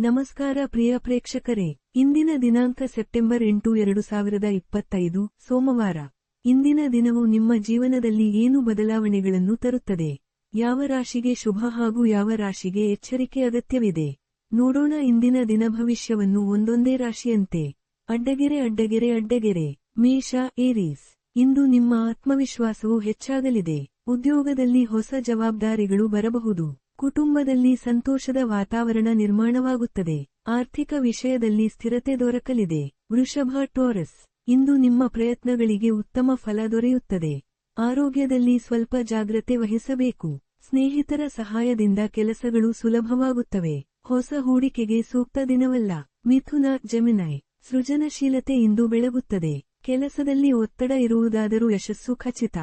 ನಮಸ್ಕಾರ ಪ್ರಿಯ ಪ್ರೇಕ್ಷಕರೇ, ಇಂದಿನ ದಿನಾಂಕ ಸೆಪ್ಟೆಂಬರ್ ಎಂಟು ಎರಡು ಸಾವಿರದ ಇಪ್ಪತ್ತೈದು, ಸೋಮವಾರ. ಇಂದಿನ ದಿನವು ನಿಮ್ಮ ಜೀವನದಲ್ಲಿ ಏನು ಬದಲಾವಣೆಗಳನ್ನು ತರುತ್ತದೆ? ಯಾವ ರಾಶಿಗೆ ಶುಭ ಹಾಗೂ ಯಾವ ರಾಶಿಗೆ ಎಚ್ಚರಿಕೆ ಅಗತ್ಯವಿದೆ? ನೋಡೋಣ ಇಂದಿನ ದಿನ ಭವಿಷ್ಯವನ್ನು ಒಂದೊಂದೇ ರಾಶಿಯಂತೆ. ಅಡ್ಡಗೆರೆ ಅಡ್ಡಗೆರೆ ಅಡ್ಡಗೆರೆ. ಮೇಷ, ಏರೀಸ್. ಇಂದು ನಿಮ್ಮ ಆತ್ಮವಿಶ್ವಾಸವು ಹೆಚ್ಚಾಗಲಿದೆ. ಉದ್ಯೋಗದಲ್ಲಿ ಹೊಸ ಜವಾಬ್ದಾರಿಗಳು ಬರಬಹುದು. ಕುಟುಂಬದಲ್ಲಿ ಸಂತೋಷದ ವಾತಾವರಣ ನಿರ್ಮಾಣವಾಗುತ್ತದೆ. ಆರ್ಥಿಕ ವಿಷಯದಲ್ಲಿ ಸ್ಥಿರತೆ ದೊರಕಲಿದೆ. ವೃಷಭ ಟೋರಸ್, ಇಂದು ನಿಮ್ಮ ಪ್ರಯತ್ನಗಳಿಗೆ ಉತ್ತಮ ಫಲ ದೊರೆಯುತ್ತದೆ. ಆರೋಗ್ಯದಲ್ಲಿ ಸ್ವಲ್ಪ ಜಾಗ್ರತೆ ವಹಿಸಬೇಕು. ಸ್ನೇಹಿತರ ಸಹಾಯದಿಂದ ಕೆಲಸಗಳು ಸುಲಭವಾಗುತ್ತವೆ. ಹೊಸ ಹೂಡಿಕೆಗೆ ಸೂಕ್ತ ದಿನವಲ್ಲ. ಮಿಥುನ, ಜೆಮಿನೈ, ಸೃಜನಶೀಲತೆ ಇಂದು ಬೆಳಗುತ್ತದೆ. ಕೆಲಸದಲ್ಲಿ ಒತ್ತಡ ಇರುವುದಾದರೂ ಯಶಸ್ಸು ಖಚಿತ.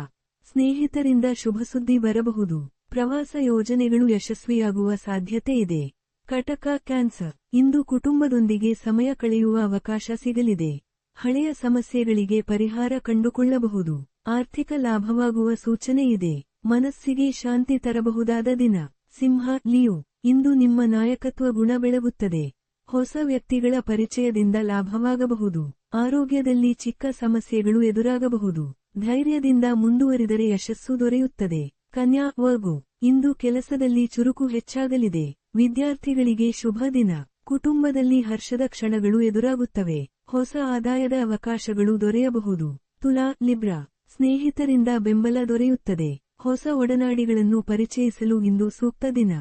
ಸ್ನೇಹಿತರಿಂದ ಶುಭ ಸುದ್ದಿ ಬರಬಹುದು. ಪ್ರವಾಸ ಯೋಜನೆಗಳು ಯಶಸ್ವಿಯಾಗುವ ಸಾಧ್ಯತೆ ಇದೆ. ಕಟಕ ಕ್ಯಾನ್ಸರ್. ಇಂದು ಕುಟುಂಬದೊಂದಿಗೆ ಸಮಯ ಕಳೆಯುವ ಅವಕಾಶ ಸಿಗಲಿದೆ. ಹಳೆಯ ಸಮಸ್ಯೆಗಳಿಗೆ ಪರಿಹಾರ ಕಂಡುಕೊಳ್ಳಬಹುದು. ಆರ್ಥಿಕ ಲಾಭವಾಗುವ ಸೂಚನೆ ಇದೆ. ಮನಸ್ಸಿಗೆ ಶಾಂತಿ ತರಬಹುದಾದ ದಿನ. ಸಿಂಹ, ಲಿಯೋ. ಇಂದು ನಿಮ್ಮ ನಾಯಕತ್ವ ಗುಣ ಬೆಳಗುತ್ತದೆ. ಹೊಸ ವ್ಯಕ್ತಿಗಳ ಪರಿಚಯದಿಂದ ಲಾಭವಾಗಬಹುದು. ಆರೋಗ್ಯದಲ್ಲಿ ಚಿಕ್ಕ ಸಮಸ್ಯೆಗಳು ಎದುರಾಗಬಹುದು. ಧೈರ್ಯದಿಂದ ಮುಂದುವರಿದರೆ ಯಶಸ್ಸು ದೊರೆಯುತ್ತದೆ. ಕನ್ಯಾ ವರ್ಗು, ಇಂದು ಕೆಲಸದಲ್ಲಿ ಚುರುಕು ಹೆಚ್ಚಾಗಲಿದೆ. ವಿದ್ಯಾರ್ಥಿಗಳಿಗೆ ಶುಭ ದಿನ. ಕುಟುಂಬದಲ್ಲಿ ಹರ್ಷದ ಕ್ಷಣಗಳು ಎದುರಾಗುತ್ತವೆ. ಹೊಸ ಆದಾಯದ ಅವಕಾಶಗಳು ದೊರೆಯಬಹುದು. ತುಲಾ, ಲಿಬ್ರಾ. ಸ್ನೇಹಿತರಿಂದ ಬೆಂಬಲ ದೊರೆಯುತ್ತದೆ. ಹೊಸ ಒಡನಾಡಿಗಳನ್ನು ಪರಿಚಯಿಸಲು ಇಂದು ಸೂಕ್ತ ದಿನ.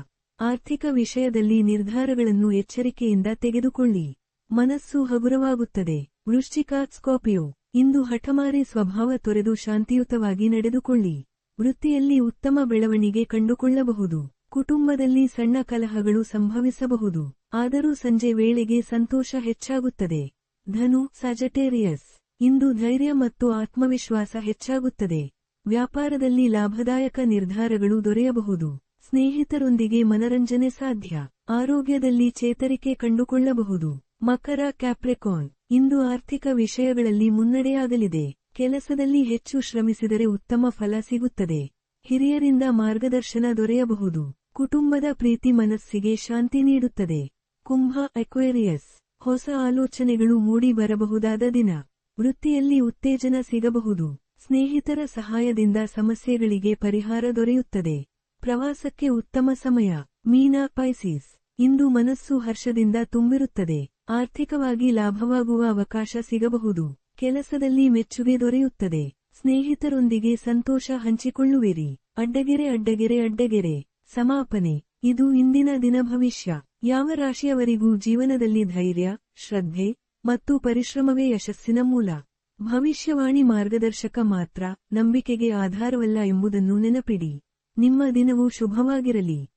ಆರ್ಥಿಕ ವಿಷಯದಲ್ಲಿ ನಿರ್ಧಾರಗಳನ್ನು ಎಚ್ಚರಿಕೆಯಿಂದ ತೆಗೆದುಕೊಳ್ಳಿ. ಮನಸ್ಸು ಹಗುರವಾಗುತ್ತದೆ. ವೃಶ್ಚಿಕಾ ಸ್ಕಾಪಿಯೋ ಇಂದು ಹಠಮಾರಿ ಸ್ವಭಾವ ತೊರೆದು ಶಾಂತಿಯುತವಾಗಿ ನಡೆದುಕೊಳ್ಳಿ. ವೃತ್ತಿಯಲ್ಲಿ ಉತ್ತಮ ಬೆಳವಣಿಗೆ ಕಂಡುಕೊಳ್ಳಬಹುದು. ಕುಟುಂಬದಲ್ಲಿ ಸಣ್ಣ ಕಲಹಗಳು ಸಂಭವಿಸಬಹುದು. ಆದರೂ ಸಂಜೆ ವೇಳೆಗೆ ಸಂತೋಷ ಹೆಚ್ಚಾಗುತ್ತದೆ. ಧನು ಸಜಟೇರಿಯಸ್ ಇಂದು ಧೈರ್ಯ ಮತ್ತು ಆತ್ಮವಿಶ್ವಾಸ ಹೆಚ್ಚಾಗುತ್ತದೆ. ವ್ಯಾಪಾರದಲ್ಲಿ ಲಾಭದಾಯಕ ನಿರ್ಧಾರಗಳು ದೊರೆಯಬಹುದು. ಸ್ನೇಹಿತರೊಂದಿಗೆ ಮನರಂಜನೆ ಸಾಧ್ಯ. ಆರೋಗ್ಯದಲ್ಲಿ ಚೇತರಿಕೆ ಕಂಡುಕೊಳ್ಳಬಹುದು. ಮಕರ ಕ್ಯಾಪ್ರೆಕಾನ್ ಇಂದು ಆರ್ಥಿಕ ವಿಷಯಗಳಲ್ಲಿ ಮುನ್ನಡೆಯಾಗಲಿದೆ. ಕೆಲಸದಲ್ಲಿ ಹೆಚ್ಚು ಶ್ರಮಿಸಿದರೆ ಉತ್ತಮ ಫಲ ಸಿಗುತ್ತದೆ. ಹಿರಿಯರಿಂದ ಮಾರ್ಗದರ್ಶನ ದೊರೆಯಬಹುದು. ಕುಟುಂಬದ ಪ್ರೀತಿ ಮನಸ್ಸಿಗೆ ಶಾಂತಿ ನೀಡುತ್ತದೆ. ಕುಂಭ, ಅಕ್ವೇರಿಯಸ್, ಹೊಸ ಆಲೋಚನೆಗಳು ಮೂಡಿ ಬರಬಹುದಾದ ದಿನ. ವೃತ್ತಿಯಲ್ಲಿ ಉತ್ತೇಜನ ಸಿಗಬಹುದು. ಸ್ನೇಹಿತರ ಸಹಾಯದಿಂದ ಸಮಸ್ಯೆಗಳಿಗೆ ಪರಿಹಾರ ದೊರೆಯುತ್ತದೆ. ಪ್ರವಾಸಕ್ಕೆ ಉತ್ತಮ ಸಮಯ. ಮೀನಾ ಪೈಸಿಸ್ ಇಂದು ಮನಸ್ಸು ಹರ್ಷದಿಂದ ತುಂಬಿರುತ್ತದೆ. ಆರ್ಥಿಕವಾಗಿ ಲಾಭವಾಗುವ ಅವಕಾಶ ಸಿಗಬಹುದು. ಕೆಲಸದಲ್ಲಿ ಮೆಚ್ಚುಗೆ ದೊರೆಯುತ್ತದೆ. ಸ್ನೇಹಿತರೊಂದಿಗೆ ಸಂತೋಷ ಹಂಚಿಕೊಳ್ಳುವಿರಿ. ಅಡ್ಡಗೆರೆ ಅಡ್ಡಗೆರೆ ಅಡ್ಡಗೆರೆ. ಸಮಾಪನೆ. ಇದು ಇಂದಿನ ದಿನ ಭವಿಷ್ಯ. ಯಾವ ರಾಶಿಯವರಿಗೂ ಜೀವನದಲ್ಲಿ ಧೈರ್ಯ, ಶ್ರದ್ಧೆ ಮತ್ತು ಪರಿಶ್ರಮವೇ ಯಶಸ್ಸಿನ ಮೂಲ. ಭವಿಷ್ಯವಾಣಿ ಮಾರ್ಗದರ್ಶಕ ಮಾತ್ರ ನಂಬಿಕೆಗೆ ಆಧಾರವಲ್ಲ ಎಂಬುದನ್ನು ನೆನಪಿಡಿ. ನಿಮ್ಮ ದಿನವು ಶುಭವಾಗಿರಲಿ.